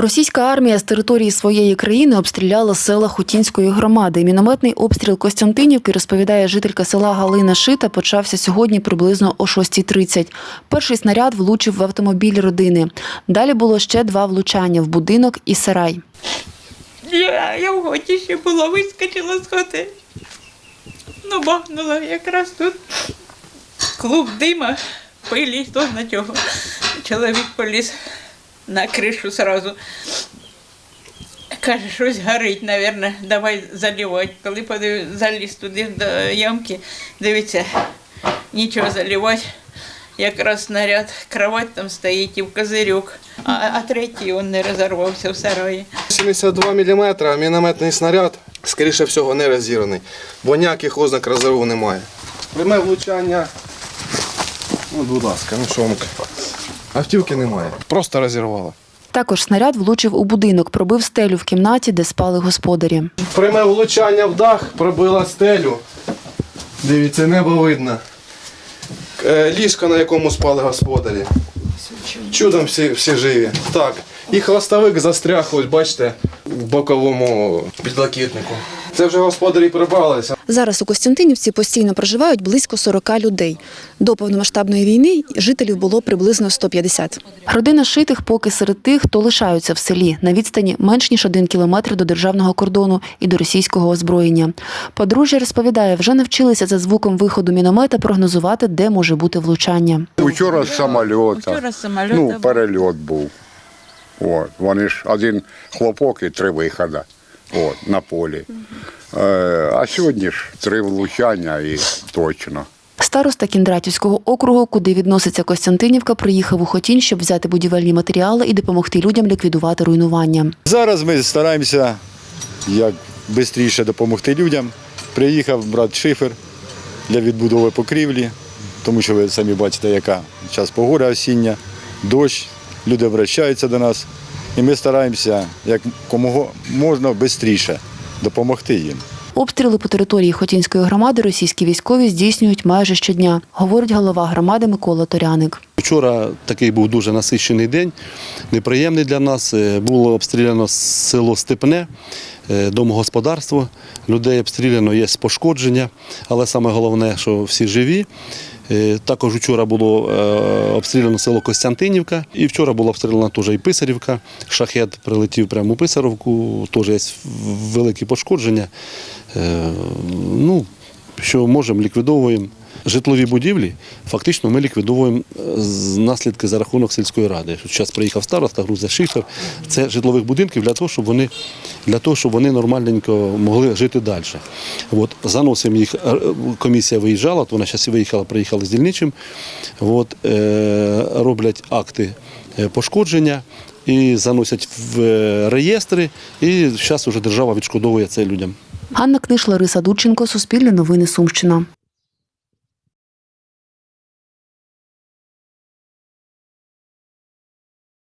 Російська армія з території своєї країни обстріляла села Хотінської громади. Мінометний обстріл Костянтинівки, розповідає жителька села Галина Шита, почався сьогодні приблизно о 6.30. Перший снаряд влучив в автомобіль родини. Далі було ще два влучання в будинок і сарай. Я, я в готі ще була, вискочила з хати. Ну, бахнула якраз тут. Клуб дима, пилі, хто на чого. Чоловік поліз на кришу сразу. Каже, щось горить, мабуть, давай заливати. Коли подив... заліз туди до ямки, дивіться, нічого заливати. Якраз снаряд, кровать там стоїть і в козирьок, а, а третій він не розірвався в сараї. 72 мм мінометний снаряд, скоріше всього, не розірваний, бо ніяких ознак розриву немає. Пряме влучання. Ну, будь ласка, ну вам. Автівки немає. Просто розірвало. Також снаряд влучив у будинок, пробив стелю в кімнаті, де спали господарі. Пряме влучання в дах пробило стелю. Дивіться, небо видно. Е, Ліжко, на якому спали господарі. Чудом всі, всі живі. Так. І хвостовик застряг, ось бачите, в боковому підлокітнику. Це вже господарі прибралися. Зараз у Костянтинівці постійно проживають близько 40 людей. До повномасштабної війни жителів було приблизно 150. Родина шитих поки серед тих, хто лишаються в селі на відстані менш ніж один кілометр до державного кордону і до російського озброєння. Подружжя розповідає, вже навчилися за звуком виходу міномета прогнозувати, де може бути влучання. Учора з з Ну, перельот був. От. Вони ж один хлопок і три виходи от, на полі. Е, а сьогодні ж три влучання і точно. Староста Кіндратівського округу, куди відноситься Костянтинівка, приїхав у Хотінь, щоб взяти будівельні матеріали і допомогти людям ліквідувати руйнування. Зараз ми стараємося як швидше допомогти людям. Приїхав брат Шифер для відбудови покрівлі, тому що ви самі бачите, яка час погода осіння, дощ, люди обращаються до нас. І ми стараємося як кому можна швидше допомогти їм. Обстріли по території Хотінської громади російські військові здійснюють майже щодня, говорить голова громади Микола Торяник. Вчора такий був дуже насичений день, неприємний для нас. Е, Було обстріляно село Степне, е, домогосподарство. Людей обстріляно, є пошкодження, але саме головне, що всі живі. Е, Також вчора було е, обстріляно село Костянтинівка, і вчора була обстріляна теж і Писарівка. Шахет прилетів прямо у Писарівку, теж є великі пошкодження. Е, Ну, що можемо, ліквідовуємо. Житлові будівлі фактично ми ліквідовуємо е, наслідки за рахунок сільської ради. Зараз приїхав староста, грузить шифер. Це житлових будинків для того, щоб вони для того, щоб вони нормальненько могли жити далі. От, заносимо їх. е, Комісія виїжджала, то вона зараз виїхала, приїхала з дільничим. От, е, роблять акти пошкодження і заносять в реєстри. І зараз вже держава відшкодовує це людям. Ганна Книш, Лариса Дудченко, Суспільне новини Сумщина.